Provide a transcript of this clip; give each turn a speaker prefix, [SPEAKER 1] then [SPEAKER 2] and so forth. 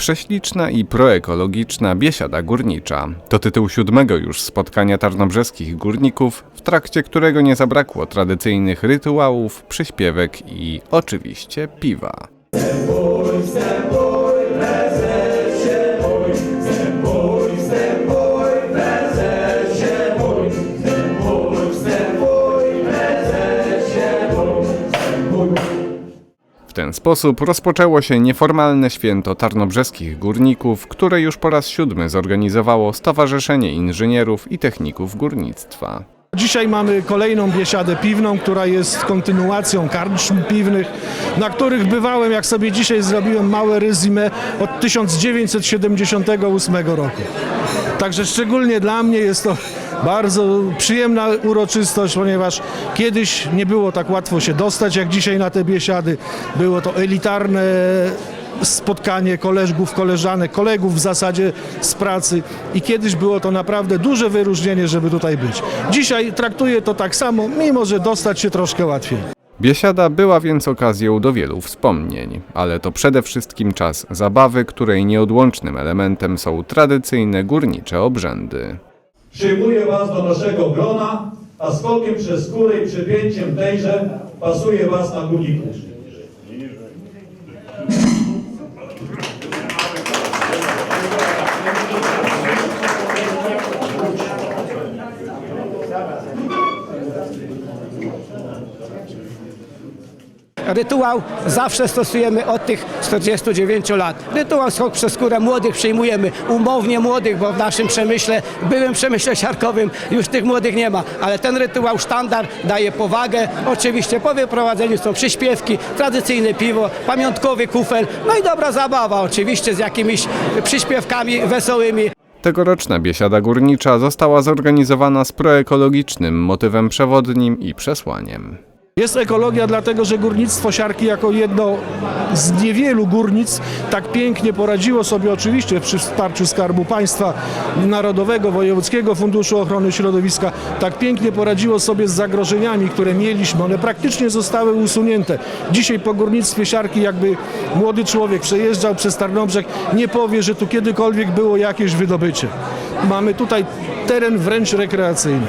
[SPEAKER 1] Prześliczna i proekologiczna biesiada górnicza to tytuł siódmego już spotkania tarnobrzeskich górników, w trakcie którego nie zabrakło tradycyjnych rytuałów, przyśpiewek i oczywiście piwa. Ten sposób rozpoczęło się nieformalne święto tarnobrzeskich górników, które już po raz siódmy zorganizowało Stowarzyszenie Inżynierów i Techników Górnictwa.
[SPEAKER 2] Dzisiaj mamy kolejną biesiadę piwną, która jest kontynuacją karczm piwnych, na których bywałem, jak sobie dzisiaj zrobiłem małe rezime, od 1978 roku. Także szczególnie dla mnie jest to bardzo przyjemna uroczystość, ponieważ kiedyś nie było tak łatwo się dostać jak dzisiaj na te biesiady. Było to elitarne spotkanie koleżków, koleżanek, kolegów w zasadzie z pracy i kiedyś było to naprawdę duże wyróżnienie, żeby tutaj być. Dzisiaj traktuję to tak samo, mimo że dostać się troszkę łatwiej.
[SPEAKER 1] Biesiada była więc okazją do wielu wspomnień, ale to przede wszystkim czas zabawy, której nieodłącznym elementem są tradycyjne górnicze obrzędy.
[SPEAKER 3] Przyjmuję was do naszego grona, a skokiem przez skórę i przypięciem tejże pasuje was na górników.
[SPEAKER 4] Rytuał zawsze stosujemy od tych 49 lat. Rytuał skok przez skórę młodych przyjmujemy, umownie młodych, bo w naszym przemyśle, byłym przemyśle siarkowym już tych młodych nie ma, ale ten rytuał sztandar daje powagę. Oczywiście po wyprowadzeniu są przyśpiewki, tradycyjne piwo, pamiątkowy kufel, no i dobra zabawa oczywiście z jakimiś przyśpiewkami wesołymi.
[SPEAKER 1] Tegoroczna biesiada górnicza została zorganizowana z proekologicznym motywem przewodnim i przesłaniem.
[SPEAKER 2] Jest ekologia, dlatego że górnictwo siarki jako jedno z niewielu górnic tak pięknie poradziło sobie oczywiście przy wsparciu Skarbu Państwa, Narodowego, Wojewódzkiego Funduszu Ochrony Środowiska, tak pięknie poradziło sobie z zagrożeniami, które mieliśmy. One praktycznie zostały usunięte. Dzisiaj po górnictwie siarki jakby młody człowiek przejeżdżał przez Tarnobrzeg, nie powie, że tu kiedykolwiek było jakieś wydobycie. Mamy tutaj teren wręcz rekreacyjny.